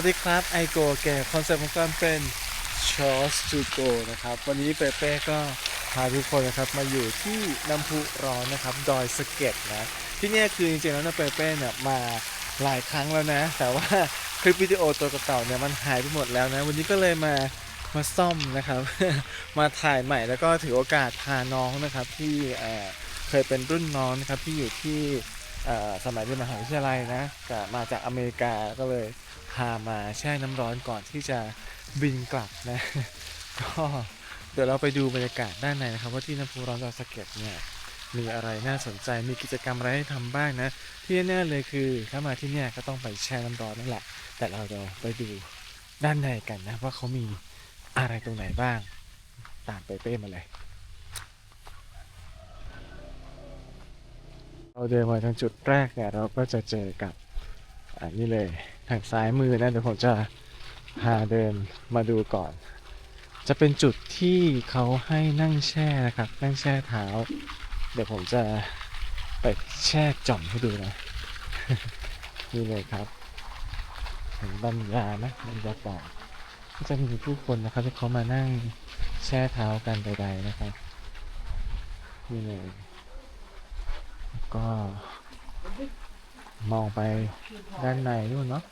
สวัสดีครับไอโกแก่คอนเซ็ปต์ของการเป็นชอสจูโกนะครับ วันนี้เปเป้ก็พาทุกคนนะครับมาอยู่ที่น้ำพุร้อนนะครับดอยสะเก็ดนะที่นี่คือจริงๆแล้วนะเปเป้เนี่ยมาหลายครั้งแล้วนะ แต่ว่าคลิปวิดีโอตัวเก่าๆเนี่ยมันหายไปหมดแล้วนะ วันนี้ก็เลยมามาซ่อมนะครับ มาถ่ายใหม่แล้วก็ถือโอกาสพาน้องนะครับที่เเคยเป็นรุ่นน้องนะครับที่อยู่ที่สมัยเรียนมหาวิทยาลัยนะมาจากอเมริกาก็เลย พามาแช่น้ำร้อนก่อนที่จะบินกลับนะ ก็เดี๋ยวเราไปดูบรรยากาศด้านในนะครับ ว่าที่น้ำพุร้อนดอยสะเก็ดเนี่ยมีอะไรน่าสนใจมีกิจกรรมอะไรให้ทำบ้างนะ ที่แน่เลยคือถ้ามาที่เนี่ยก็ต้องไปแช่น้ำร้อนนั่นแหละ แต่เราจะไปดูด้านในกันนะ ว่าเขามีอะไรตรงไหนบ้าง ตามไปเป้มาเลย เราเดินมาทางจุดแรกเนี่ยเราก็จะเจอกับอันนี้เลย ทางซ้ายมือนะเดี๋ยวผมจะพาเดินมาดูก่อน จะเป็นจุดที่เขาให้นั่งแช่นะครับ นั่งแช่เท้า เดี๋ยวผมจะไปแช่จ่อมให้ดูนะ นี่เลยครับเห็นบรรยาไหมบรรยากาศก็จะมีผู้คนนะครับที่เขามานั่งแช่เท้ากันใดๆนะครับนี่เลยก็มองไปด้านในนู่นเนาะ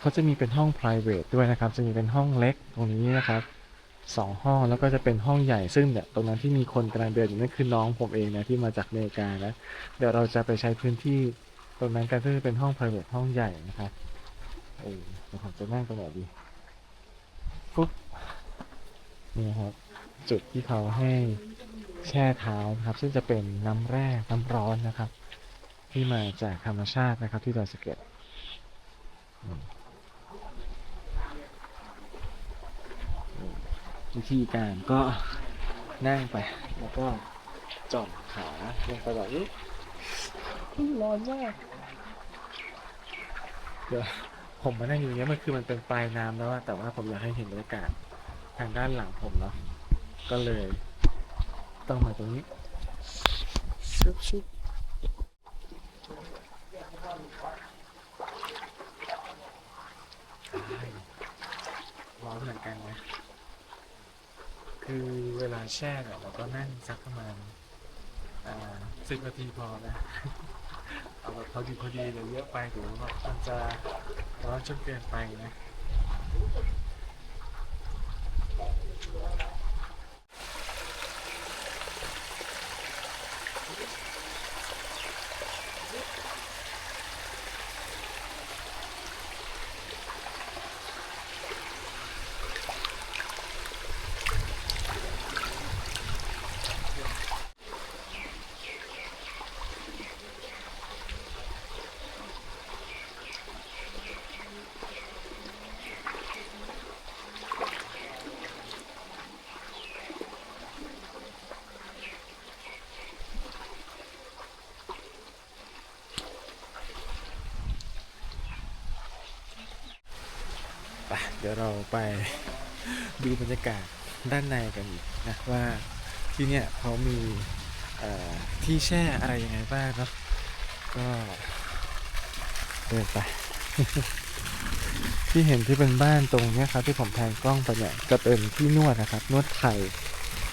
เขาจะมีเป็นห้อง private ด้วยนะครับ จะมีเป็นห้องเล็กตรงนี้นะครับสองห้องแล้วก็จะเป็นห้องใหญ่ซึ่งเนี่ยตรงนั้นที่มีคนกำลังเดินอยู่นั่นคือน้องผมเองนะที่มาจากอเมริกานะเดี๋ยวเราจะไปใช้พื้นที่ตรงนั้นกันซึ่งเป็นห้อง private ห้องใหญ่นะครับเออผมจะนั่งตรงไหนดีปุ๊บนี่ครับ จุดที่เขาให้แช่เท้านะครับ ซึ่งจะเป็นน้ำแร่น้ำร้อนนะครับ ที่มาจากธรรมชาตินะครับที่ดอยสะเก็ดอืมอืม วิธีการก็นั่งไป แล้วก็จ่อนขาลงไปแบบนี้อุ๊ยร้อนมากเดี๋ยวผมมานั่งอยู่เนี้ยมันคือมันเป็นปลายน้ำแล้วอะแต่ว่าผมอยากให้เห็นบรรยากาศทางด้านหลังผมเนาะก็เลย ต้องมาตรงนี้ชุบชุบ ร้อนเหมือนกันนะ คือเวลาแช่เนี่ยเราก็นั่งสักประมาณสิบนาทีพอนะเอาแบบพอดีพอดีเลยเยอะไปหรือว่ามันจะร้อนจนเกินไปนะ เดี๋ยวเราไปดูบรรยากาศด้านในกันอีกนะว่าที่เนี่ยเขามีที่แช่อะไรยังไงบ้างเนาะก็เดินไป ที่เห็นที่เป็นบ้านตรงเนี้ยครับที่ผมแพนกล้องไปเนี่ยจะเป็นที่นวดนะครับ นวดไทย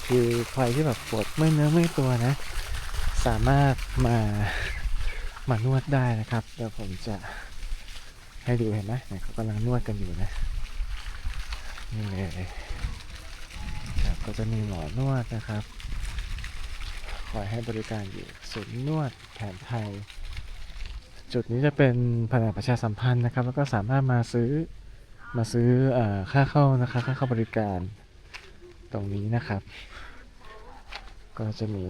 คือใครที่แบบปวดเมื่อยเนื้อเมื่อยตัวนะ สามารถมามานวดได้นะครับเดี๋ยวผมจะให้ดูเห็นไหมเขากำลังนวดกันอยู่นะ นี่เลยครับก็จะมีหมอนวดนะครับ คอยให้บริการอยู่ศูนย์นวดแผนไทย จุดนี้จะเป็นแผนกประชาสัมพันธ์นะครับ แล้วก็สามารถมาซื้อมาซื้ออค่าเข้านะครับค่าเข้าบริการตรงนี้นะครับ ก็จะมี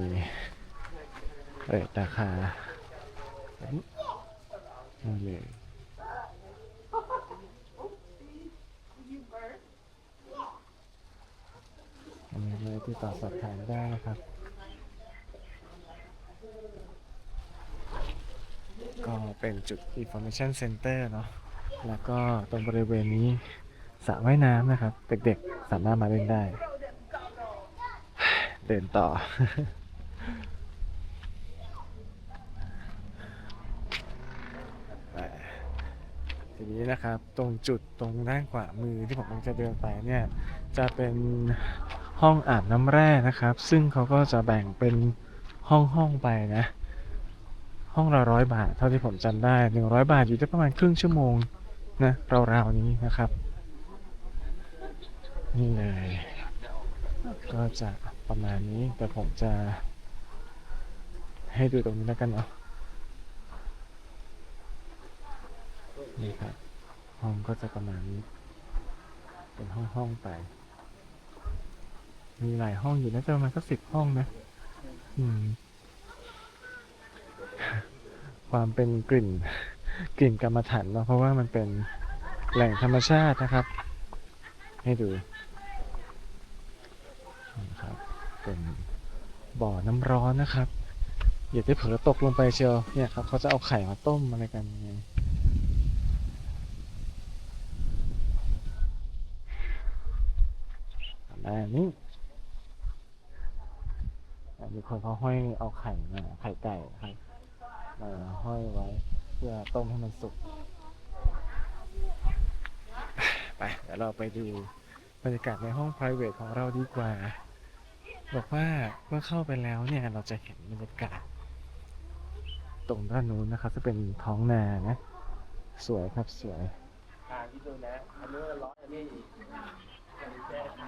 เรทราคาแบบนี้นี่เลย อันนี้เลยที่ต่อสอบถามได้นะครับ ก็เป็นจุด information center เนาะแล้วก็ตรงบริเวณนี้สระว่ายน้ำนะครับ เด็กๆสามารถมาเล่นได้ เดินต่อ ทีนี้นะครับตรงจุดตรงด้านขวามือที่ผมกำลังจะเดินไปเนี่ย จะเป็น ห้องอาบน้ำแร่นะครับ ซึ่งเขาก็จะแบ่งเป็นห้องห้องๆไปนะ ห้องละร้อยบาท เท่าที่ผมจำได้หนึ่งร้อยบาทอยู่ได้ประมาณครึ่งชั่วโมงนะราวๆนี้นะครับ นี่เลย ก็จะประมาณนี้แต่ผมจะ ให้ดูตรงนี้แล้วกันเนาะนี่ครับ ห้องก็จะประมาณนี้ เป็นห้องห้องๆไป มีหลายห้องอยู่นะจะประมาณสักสิบห้องนะ อืม ความเป็นกลิ่น กลิ่นกรรมฐานเนาะเพราะว่ามันเป็นแหล่งธรรมชาตินะครับ ให้ดูนะครับ เป็นบ่อน้ำร้อนนะครับอย่าได้เผลอตกลงไปเชียวเนี่ยครับเขาจะเอาไข่มาต้มอะไรกันยังไงประมาณนี้ มีคนเขาห้อยเอาไข่มาไข่ไก่ครับมาห้อยไว้ เพื่อต้มให้มันสุก ไปเดี๋ยวเราไปดูบรรยากาศในห้อง private ของเราดีกว่า บอกว่าเมื่อเข้าไปแล้วเนี่ยเราจะเห็นบรรยากาศ ตรงด้านนู้นนะครับจะเป็นท้องนานะ สวยครับสวยทางที่ดูนะอันนี้ร้อนอันนี้อันนี้แก้ไข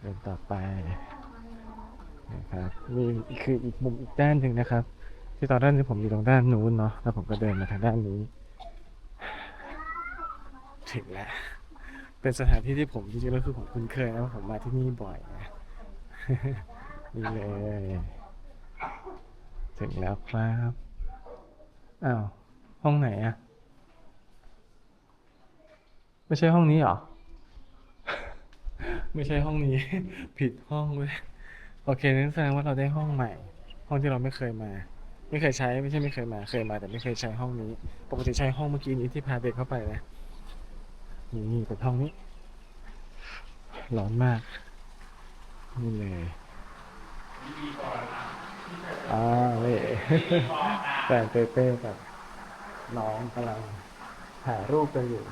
เดินต่อไป นะครับมีคืออีกมุมอีกด้านหนึ่งนะครับ ที่ตอนแรกที่ผมอยู่ตรงด้านนู้นเนาะแล้วผมก็เดินมาทางด้านนี้ ถึงแล้ว เป็นสถานที่ที่ผมจริงๆแล้วคือผมคุ้นเคยนะผมมาที่นี่บ่อยนะนี่เลยถึงแล้วครับอ้าวห้องไหนอะไม่ใช่ห้องนี้เหรอ ไม่ใช่ห้องนี้ ผิดห้องเว้ย โอเคนั่นแสดงว่าเราได้ห้องใหม่ ห้องที่เราไม่เคยมา ไม่เคยใช้ไม่ใช่ไม่เคยมา เคยมา แต่ไม่เคยใช้ห้องนี้ ปกติใช้ห้องเมื่อกี้นี้ที่พาเด็กเข้าไปนะนี่เป็นห้องนี้ร้อนมากนี่เลยอ่าเล่แฟนเปเป้กับน้องกำลังถ่ายรูปกันอยู่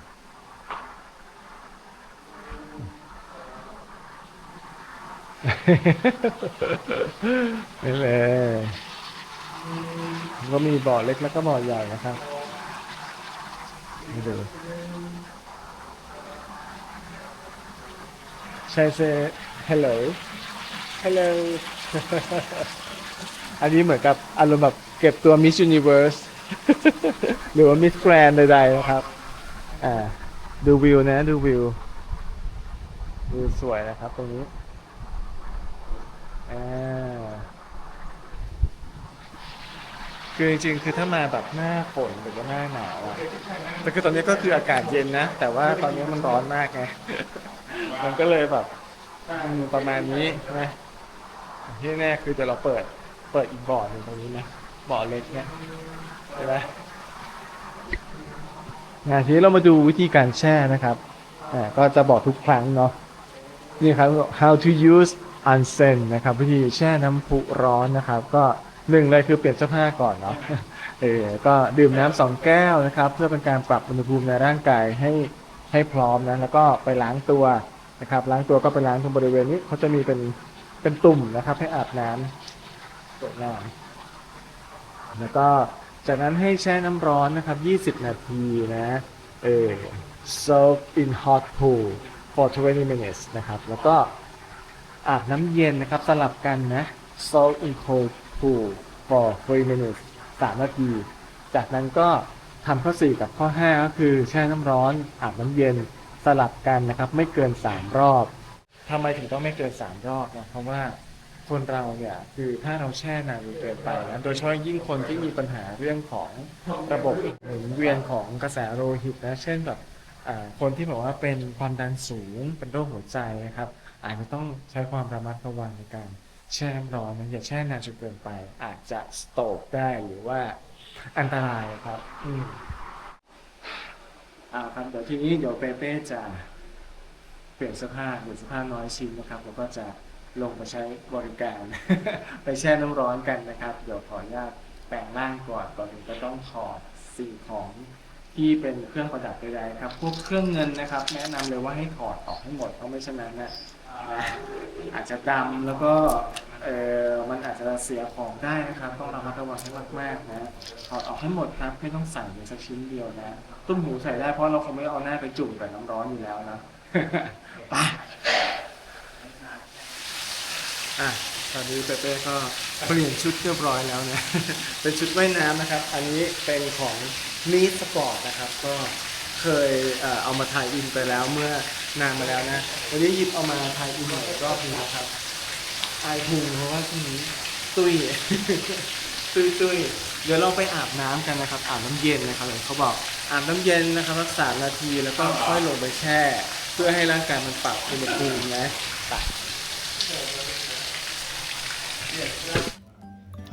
ไม่เลยก็มีบ่อเล็กแล้วก็บ่อใหญ่นะครับมาดูใช่เซ hello hello อันนี้เหมือนกับอารมณ์แบบเก็บตัว Miss Universe หรือว่า Miss Grand ใดๆนะครับ อ่า ดูวิวนะ ดูวิววิวสวยนะครับตรงนี้อ่า คือจริงๆ คือถ้ามาแบบหน้าฝนหรือว่าหน้าหนาวอะแต่คือตอนนี้ก็คืออากาศเย็นนะ แต่ว่าตอนนี้มันร้อนมากไง มันก็เลยแบบอืมประมาณนี้นะที่แน่คือเดี๋ยวเราเปิด เปิดอีกบ่อหนึ่งตรงนี้นะ บ่อเล็กเนี่ยใช่ไหมงานทีนี้เรามาดูวิธีการแช่นะครับ อ่า ก็จะบอกทุกครั้งเนาะ นี่ครับ how to use onsen นนะครับวิธีแช่น้ำพุร้อนนะครับ ก็หนึ่งเลยคือเปลี่ยนเสื้อผ้าก่อนเนาะเออก็ดื่มน้ำสองแก้วนะครับ เพื่อเป็นการปรับอุณหภูมิในร่างกายให้ให้พร้อมนะแล้วก็ไปล้างตัวนะครับ ล้างตัวก็ไปล้างตรงบริเวณนี้เขาจะมีเป็นเป็นตุ่มนะครับ ให้อาบน้ำสวยงามแล้วก็จากนั้นให้แช่น้ำร้อนนะครับ 20 นาทีนะเออ soak in hot pool for 20 minutes นะครับ แล้วก็ อาบน้ำเย็นนะครับสลับกันนะ soak in cold pool for 3 minutes 3นาที จากนั้นก็ทำข้อ 4 กับข้อ 5 ก็คือแช่น้ำร้อนอาบน้ำเย็นสลับกันนะครับ ไม่เกิน 3 รอบทำไมถึงต้องไม่เกิน 3 รอบนะเพราะว่าคนเราเนี่ยคือถ้าเราแช่นานเกินไปนะโดยเฉพาะยิ่งคนที่มีปัญหาเรื่องของระบบหมุนเวียนของกระแสโลหิตนะเช่นแบบคนที่บอกว่าเป็นความดันสูงเป็นโรคหัวใจนะครับ อาจจะต้องใช้ความระมัดระวังในการแช่น้ำร้อนนะอย่าแช่นานจนเกินไป อาจจะสโตกได้หรือว่าอันตรายครับ อืมเอาครับเดี๋ยวทีนี้เดี๋ยวเปเป้จะเปลี่ยนเสื้อผ้าเปลี่ยนเสื้อผ้าน้อยชิ้นนะครับแล้วก็จะลงมาใช้บริการ ไปแช่น้ำร้อนกันนะครับ เดี๋ยวขออนุญาตแปลงร่างก่อนก่อนอื่นก็ต้องถอดสิ่งของที่เป็นเครื่องประดับใดๆครับ พวกเครื่องเงินนะครับ แนะนำเลยว่าให้ถอดออกให้หมดเพราะไม่เช่นนั้นนะนะ อาจจะดำแล้วก็เออมันอาจจะเสียของได้นะครับ ต้องระมัดระวังให้มากๆนะถอดออกให้หมดครับไม่ต้องใส่เลยสักชิ้นเดียวนะตุ้มหูใส่ได้เพราะเราคงไม่เอาหน้าไปจุ่มกับน้ำร้อนอยู่แล้วนะไปอะตอนนี้เปเป้ก็เปลี่ยนชุดเรียบร้อยแล้วนะเป็นชุดว่ายน้ำนะครับ อันนี้เป็นของมีสปอร์ตนะครับ ก็เคยเอ่อเอามาถ่ายอินไปแล้วเมื่อ นานมาแล้วนะ วันนี้หยิบเอามาถ่ายอินอีกรอบหนึงนะครับอายพุงเพราะว่าที่นี้ตุ้ย ตุ้ยตุ้ยเดี๋ยวเราไปอาบน้ำกันนะครับ อาบน้ำเย็นนะครับเห็นเขาบอกอาบน้ำเย็นนะครับสักสามนาทีแล้วก็ค่อยลงไปแช่ เพื่อให้ร่างกายมันปรับอุณหภูมินะไป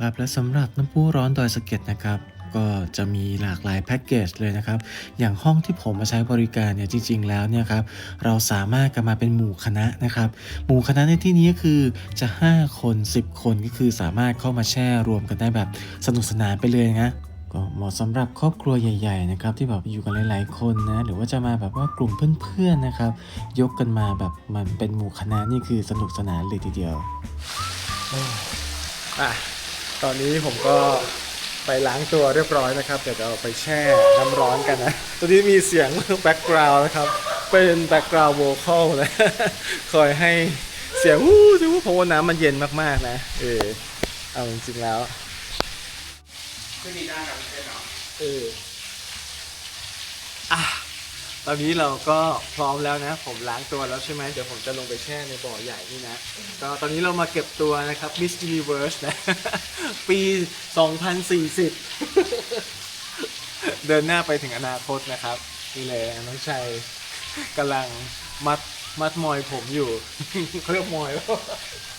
ครับและสำหรับน้ำพุร้อนดอยสะเก็ดนะครับ ก็จะมีหลากหลายแพ็กเกจเลยนะครับ อย่างห้องที่ผมมาใช้บริการเนี่ยจริง ๆ แล้วเนี่ยครับเราสามารถกันมาเป็นหมู่คณะนะครับ หมู่คณะในที่นี้คือจะ 5 คน 10 คนก็คือสามารถเข้ามาแช่รวมกันได้แบบสนุกสนานไปเลยนะก็เหมาะสำหรับครอบครัวใหญ่ ๆ นะครับ ที่แบบอยู่กันหลาย ๆ คนนะ หรือว่าจะมาแบบว่ากลุ่มเพื่อน ๆ นะครับ ยกกันมาแบบมันเป็นหมู่คณะนี่คือสนุกสนานเลยทีเดียวอะตอนนี้ผมก็ ไปล้างตัวเรียบร้อยนะครับเดี๋ยวเราไปแช่น้ำร้อนกันนะตอนนี้มีเสียงแบ็กกราวน์นะครับ เป็นแบ็กกราวน์โวคอลนะคอยให้เสียงวู้จงเพราะว่าน้ำมันเย็นมากๆนะ เออเอาจริงๆแล้วไม่มีด้านกับเส้นหรอเอออะ ตอนนี้เราก็พร้อมแล้วนะ ผมล้างตัวแล้วใช่ไหมเดี๋ยวผมจะลงไปแช่ในบ่อใหญ่นี่นะก็ตอนนี้เรามาเก็บตัวนะครับ Miss Universe นะ ปี 2040 เดินหน้าไปถึงอนาคตนะครับ นี่เลยน้องชัยกำลังมัดมัดมอยผมอยู่เขาเรียกมอยปะ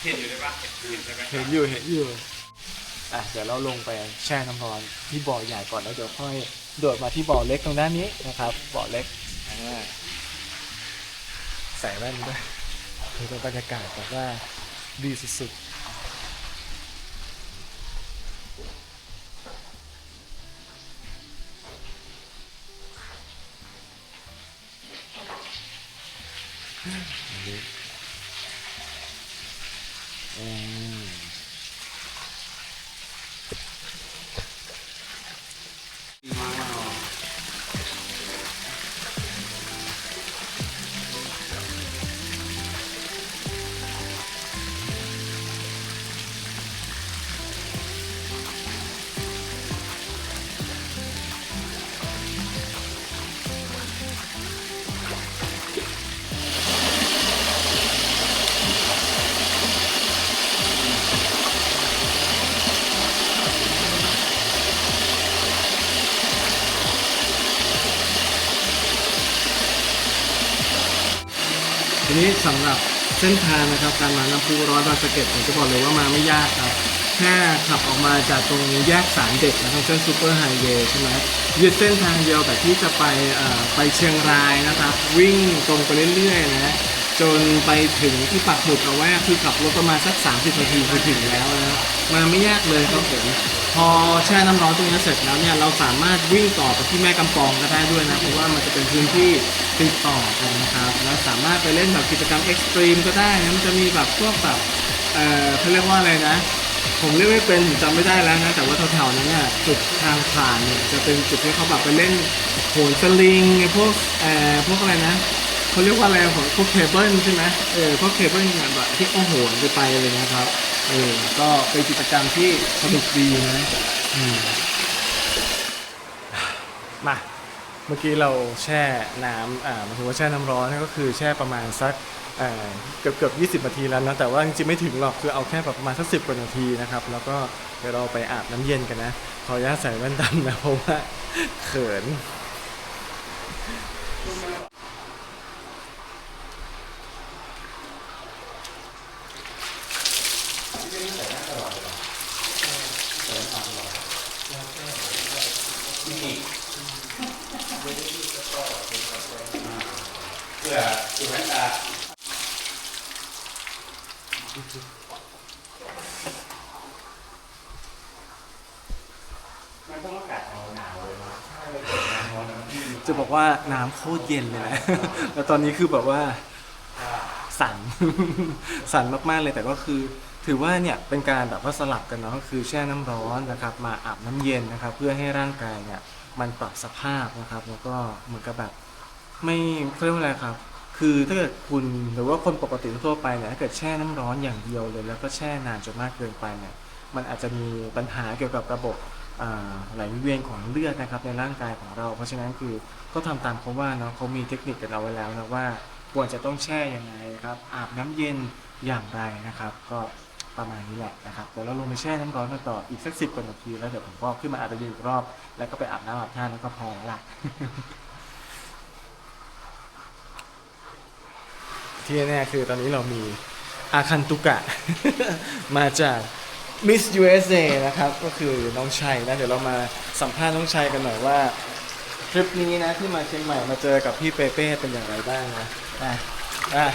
เห็นอยู่ได้ปะเห็นใช่ไหมเห็นอยู่เห็นอยู่อะเดี๋ยวเราลงไปแช่น้ำร้อนที่บ่อใหญ่ก่อนแล้วเดี๋ยวค่อยโดดมาที่บ่อเล็กตรงด้านนี้นะครับบ่อเล็ก อ่าใส่แว่นด้วยคือบรรยากาศแบบว่าดีสุดๆนนี้อืม ทีนี้สำหรับเส้นทางนะครับการมาน้ำพุร้อนบางสะเก็ดผมจะบอกเลยว่ามาไม่ยากครับแค่ขับออกมาจากตรงแยกสารเด็กนะครับเส้นซูเปอร์ไฮเวย์ใช่ไหมยึดเส้นทางเดียวแต่ที่จะไปไปเชียงรายนะครับ วิ่งตรงไปเรื่อยๆนะ จนไปถึงที่ปักหมุดเอาไว้คือขับรถประมาณสัก 30นาทีคือถึงแล้วนะมาไม่ยากเลยครับผมพอแช่น้ำร้อนตรงนี้เสร็จแล้วเนี่ยเราสามารถวิ่งต่อไปที่แม่กำปองก็ได้ด้วยนะเพราะว่ามันจะเป็นพื้นที่ติดต่อกันนะครับแล้วสามารถไปเล่นแบบกิจกรรมเอ็กซ์ตรีมก็ได้นะมันจะมีแบบพวกแบบเอ่อเขาเรียกว่าอะไรนะ ผมเรียกไม่เป็นผมจำไม่ได้แล้วนะแต่ว่าแถวๆนั้นเนี่ยจุดทางผ่านเนี่ยจะเป็นจุดที่เขาแบบไปเล่นโหนสลิงไอ้พวกเอ่อพวกอะไรนะ เขาเรียกว่าอะไรของพวกเคเบิลใช่ไหมเออพวกเคเบิลเนี่ยแบบที่โอ้โหไปไปเลยนะครับเออก็เป็นกิจกรรมที่สนุกดีนะอืมมาเมื่อกี้เราแช่น้ำอ่าหมายถึงว่าแช่น้ำร้อนก็คือแช่ประมาณสักเอ่อเกือบเกือบ20นาทีแล้วนะแต่ว่าจริงๆไม่ถึงหรอกคือเอาแค่แบบประมาณสักสิบกว่านาทีนะครับ แล้วก็เดี๋ยวเราไปอาบน้ำเย็นกันนะ ขออนุญาตใส่แว่นดำนะเพราะว่าเขิน เพื่อดูแว่นตามันต้องอากาศหนาวเลยนะจะบอกว่าน้ำโคตรเย็นเลยนะ แล้วตอนนี้คือแบบว่าสั่น สั่นมากๆเลยแต่ก็คือ ถือว่าเนี่ยเป็นการแบบว่าสลับกันเนาะคือแช่น้ำร้อนนะครับ มาอาบน้ำเย็นนะครับ เพื่อให้ร่างกายเนี่ยมันปรับสภาพนะครับ แล้วก็เหมือนกับแบบไม่เรียกว่าอะไรครับ คือถ้าเกิดคุณหรือว่าคนปกติทั่วไปเนี่ยถ้าเกิดแช่น้ำร้อนอย่างเดียวเลย แล้วก็แช่นานจนมากเกินไปเนี่ยมันอาจจะมีปัญหาเกี่ยวกับระบบอ่าไหลเวียนของเลือดนะครับในร่างกายของเรา เพราะฉะนั้นคือก็ทำตามเขาว่าเนาะเขามีเทคนิคกันเอาไว้แล้วนะว่าควรจะต้องแช่ยังไงครับอาบน้ำเย็นอย่างไรนะครับ ก็ ประมาณนี้แหละนะครับเดี๋ยวเราลงไปแช่น้ำร้อนกันต่ออีกสักสิบกว่านาทีแล้วเดี๋ยวผมก็ขึ้นมาอาบน้ำเย็นอีกรอบ แล้วก็ไปอาบน้ำอาบท่าแล้วก็พอแล้วล่ะที่แน่คือตอนนี้เรามีอาคันตุกะ มาจาก Miss USA นะครับ ก็คือน้องชัยนะ เดี๋ยวเรามาสัมภาษณ์น้องชัยกันหน่อยว่าทริปนี้นะที่มาเชียงใหม่มาเจอกับพี่เปเป้เป็นอย่างไรบ้างนะอะอะ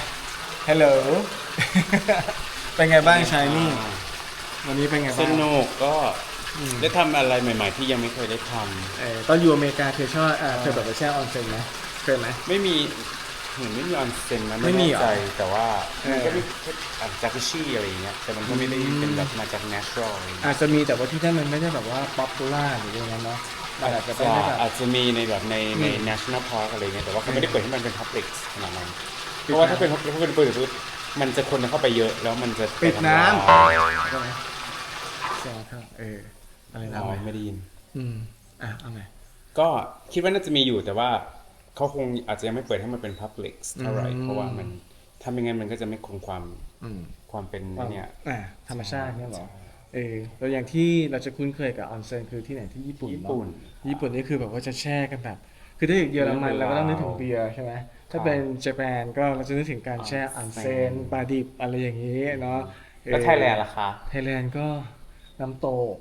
ฮัลโหล เป็นไงบ้างชายนี่วันนี้เป็นไงสบ้างนุกก็อืมได้ทำอะไรใหม่ ๆ ที่ยังไม่เคยได้ทเออตอนอยู่อเมริกาเคยชอบอ่าเคยแบบไปแช่ออนเซ็นไหมเคยไหมำไม่มีเห็นไม่มีออนเซ็นนะไม่ไม่มีแน่เหรอใจแต่ว่าเออ มันก็มีแค่อะจากิชี่อะไรอย่างเงี้ยแต่มันก็ไม่ได้เป็นแบบมาจาก natural อะไรอย่างเงี้ยอาจจะมีแต่ว่าที่นั่นมันไม่ได้แบบว่าป๊อปปูล่าหรืออะไรนั้นเนาะมันอาจจะเป็นได้แบบ อาจจะมีในแบบในในอืม national park อะไรเงี้ยแต่ว่าเขาไม่ได้เปิดให้มันเป็น public ขนาดนั้นปิดเพราะว่าถ้าน้ำเป็น public ถ้าเป็นเปิดปุ๊บ มันจะคนเข้าไปเยอะแล้วมันจะปิดน้ำไปทำลายใช่ไหมใช่ครับเอออะไรนะอ๋อไม่ได้ยิน อืมอะเอาไหมก็คิดว่าน่าจะมีอยู่แต่ว่าเขาคงอาจจะยังไม่เปิดให้มันเป็น public เท่าไหร่อืม เพราะว่ามันถ้าไม่งั้นมันก็จะไม่คงความอืมความเป็นเนี่ยอ่าธรรมชาติเนี่ยเหรอเออแล้วอย่างที่เราจะคุ้นเคยกับออนเซ็นคือที่ไหนที่ญี่ปุ่นญี่เนาะปุ่น ญี่ปุ่นนี่คือแบบว่าจะแช่กันแบบ คือถ้าเยอรมันเราก็ต้องนึกถึงเบียร์ใช่ไหม ถ้าเป็นญี่ปุ่นก็เราจะนึกถึงการแช่ออนเซ็นปลาดิบอะไรอย่างนี้เนาะเออแล้วไทยแลนด์ล่ะคะไทยแลนด์ก็น้ำโตก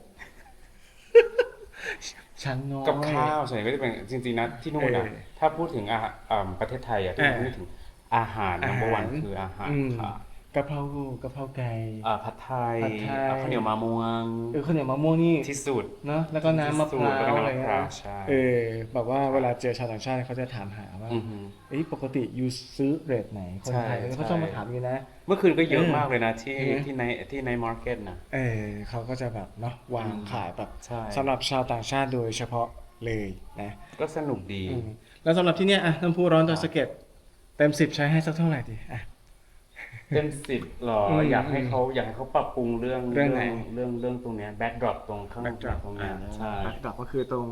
ชั้นน้อยกับข้าวส่วนใหญ่ก็จะเป็นจริงๆนะที่นู่นนะเออถ้าพูดถึงอาหารอ่าประเทศไทยอะที่เออนึกถึงอาหารอานัมหารเบอร์วันคืออาหารอืมค่ะ กะเพรากะเพราไก่ อ่าผัดไทยผัดไทย อ่าข้าวเหนียวมะม่วงเออข้าวเหนียวมะม่วงนี่ที่สุด เนาะแล้วก็น้ำมะพร้าวแล้วก็น้ำอะไรมะพเงี้ร้าวยใช่ เออแบบว่าเวลาเจอชาวต่างชาติเขาจะถามหาว่าอือหือ เอ้ยปกติยูซื้อเรทไหนคนไทยใช่ เขาชอบมาถามอยู่นะ เมื่อคืนก็เยอะเออมากเลยนะ ที่ใช่ไหมที่ในที่ในมาร์เก็ตนะ เออเขาก็จะแบบเนาะวางขายแบบใช่ สำหรับชาวต่างชาติโดยเฉพาะเลยนะก็สนุกดีอืมแล้วสำหรับที่เนี้ยอะน้ำพุร้อนดอยสะเก็ดเต็มสิบใช้ให้สักเท่าไหร่ดีอะ เต็มสิบหรออืมอยากให้เขาอยากให้เขาปรับปรุงเรื่องเรื่องไหน เรื่องเรื่องตรงเนี้ยแบ็กดรอปตรงข้างแบ็กดรอปตรงเนี้ยใช่แบ็กดรอปก็คือตรง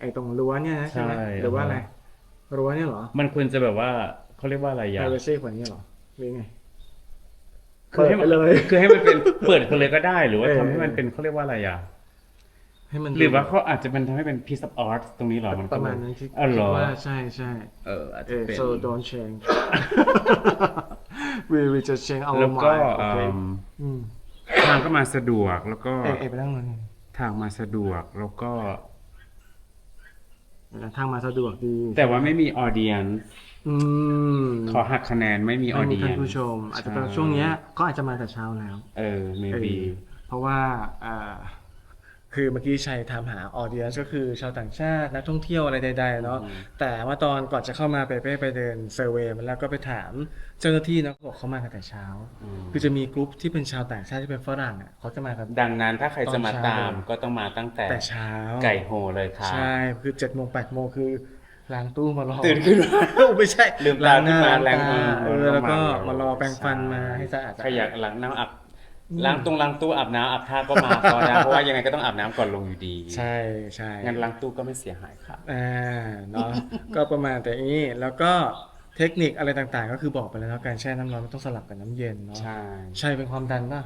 ไอ้ตรงรั้วเนี่ยนะใช่ไหมใช่ หรือว่าอะไรรั้วเนี่ยเหรอ มันควรจะแบบว่าเขาเรียกว่าอะไรอย่าง privacy กว่านี้เหรอหรือไง คือให้มันเปิดไปเลยคือให้มันเป็นเปิดกันเลยก็ได้หรือว่าเออ ทำให้มันเป็นเขาเรียกว่าอะไรอะให้มันหรือว่าเขาอาจจะมันทำให้เป็น piece of art ตรงนี้เหรอมันปก็ระมาณนั้นคิดอ๋อเหรอคิดว่าใช่ใช่เอออาจเอจะอ เป็น so don't change we we just change our แล้วก็ mind โอเคอืมอืมทางก็มาสะดวกแล้วก็เอะเอะไปนั่งเลยทางมาสะดวกแล้วก็ทางมาสะดวกดีแต่ว่าไม่มี audience อืมขอหักคะแนนไม่มีไม่มี audience ท่านผู้ชม อาจจะเป็นใช่ช่วงเนี้ยก็อาจจะมาแต่เช้าแล้ว เออ maybe เออเพราะว่าอ่า คือเมื่อกี้ชัยถามหาออเดียนก็คือชาวต่างชาตินักท่องเที่ยวอะไรใดๆเนาะอืมแต่ว่าตอนก่อนจะเข้ามาเปเป้ไปเดินเซอร์เวย์มันแล้วก็ไปถามเจ้าหน้าที่นะเขาบอกเขามากันแต่เช้าอืมคือจะมีกลุ่มที่เป็นชาวต่างชาติที่เป็นฝรั่งอะเขาจะมากันดังนั้นถ้าใครจะมาตอนเช้าตามก็ต้องมาตั้งแต่แต่เช้าไก่โหเลยค่ะใช่คือเจ็ดโมงแปดโมงคือล้างตู้มารอตื่นขึ้นมาไม่ใช่ลืมตาขึ้นมาล้างแรงตามือเออแล้วก็มามารอแปรงฟันมาใช่ให้สะอาดใครอยากล้างน้ำอาบ ล้างตรงล้างตู้อาบน้ำอาบท่าก็มาก็ได้เพราะว่ายังไงก็ต้องอาบน้ำก่อนลงอยู่ดีใช่ใช่งั้นล้างตู้ก็ไม่เสียหายค่ะอ่าเนาะก็ประมาณแต่นี้แล้วก็เทคนิคอะไรต่างๆ ก็คือบอกไปแล้วเนาะการแช่น้ำร้อนมันต้องสลับกับน้ำเย็นเนาะใช่ใช่เป็นความดันป่ะ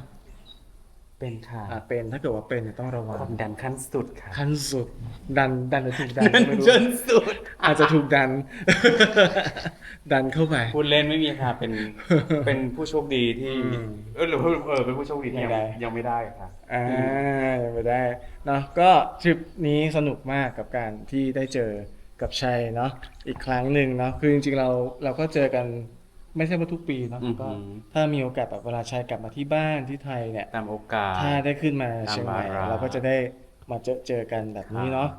เป็นค่ะ อ่าเป็นถ้าเกิดว่าเป็นเนี่ยต้องระวัง ความดันขั้นสุดค่ะ ขั้นสุด ดันดันหรือถูกดันดันก็ไม่รู้จนสุด อาจจะถูกดัน ดันเข้าไป พูดเล่นไม่มีค่ะ เป็น เป็นผู้โชคดีที่ อืม เออหรือว่าเออ เป็นผู้โชคดีที่ยังไม่ได้ ยังไม่ได้ค่ะ อ่ายังไม่ได้เนาะก็ทริปนี้สนุกมากกับการที่ได้เจอกับชัยเนาะอีกครั้งหนึ่งเนาะคือจริงๆเราเราก็เจอกัน ไม่ใช่ว่าทุกปีเนาะอือหือ ก็ถ้ามีโอกาสแบบเวลาชัยกลับมาที่บ้านที่ไทยเนี่ย ตามโอกาส ถ้าได้ขึ้นมาเชียงใหม่ตามวาระเราก็จะได้มาเจอเจอกันแบบนี้เนาะ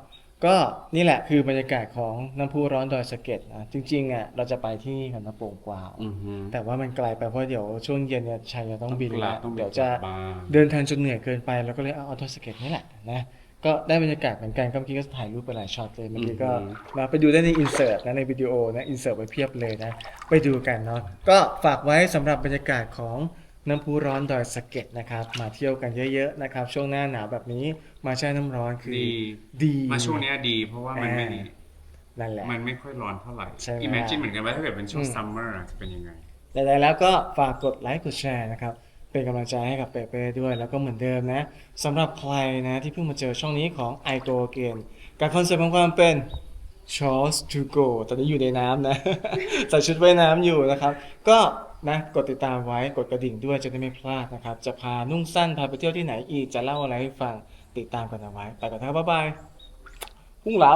ก็นี่แหละคือบรรยากาศของน้ำพุร้อนดอยสะเก็ดนะจริงๆอะเราจะไปที่กันน้ำโป่งกวาวอือฮึแต่ว่ามันไกลไปเพราะเดี๋ยวช่วงเย็นเนี่ยชัยจะต้องบินกลัแล้วต้องบินเดี๋ยวจะกลับบ้านเดินทางจนเหนื่อยเกินไปเราก็เลยเอาเอาดอยสะเก็ดนี่แหละนะ ก็ได้บรรยากาศเหมือนกันก็เมื่อกี้ก็ถ่ายรูปไปหลายช็อตเลยเมื่อกี้ก็มาไปดูได้ในอินเสิร์ตนะในวิดีโอนะอินเสิร์ตไปเพียบเลยนะ ไปดูกันเนาะก็ฝากไว้สำหรับบรรยากาศของน้ำพุร้อนดอยสะเก็ดนะครับ มาเที่ยวกันเยอะๆนะครับ ช่วงหน้าหนาวแบบนี้มาแช่น้ำร้อนคือดีดี มาช่วงเนี้ยดีเพราะว่ามันไม่อ่านั่นแหละมันไม่ค่อยร้อนเท่าไหร่ใช่ไหม Imagine เหมือนกันว่าถ้าเกิดเป็นช่วงอืมซัมเมอร์จะเป็นยังไงใดๆแล้วก็ฝากกดไลค์กดแชร์นะครับ เป็นกำลังใจให้กับเปเป้ด้วย แล้วก็เหมือนเดิมนะสำหรับใครนะที่เพิ่งมาเจอช่องนี้ของ i Go Again กับคอนเซ็ปต์ของความเป็น Chores to go ตอนนี้อยู่ในน้ำนะ ใส่ชุดว่ายน้ำอยู่นะครับ ก็นะกดติดตามไว้กดกระดิ่งด้วยจะได้ไม่พลาดนะครับ จะพานุ่งสั้นพาไปเที่ยวที่ไหนอีกจะเล่าอะไรให้ฟังติดตามกันเอาไว้ ไปก่อนนะครับบ๊ายบายพุ่งเหลา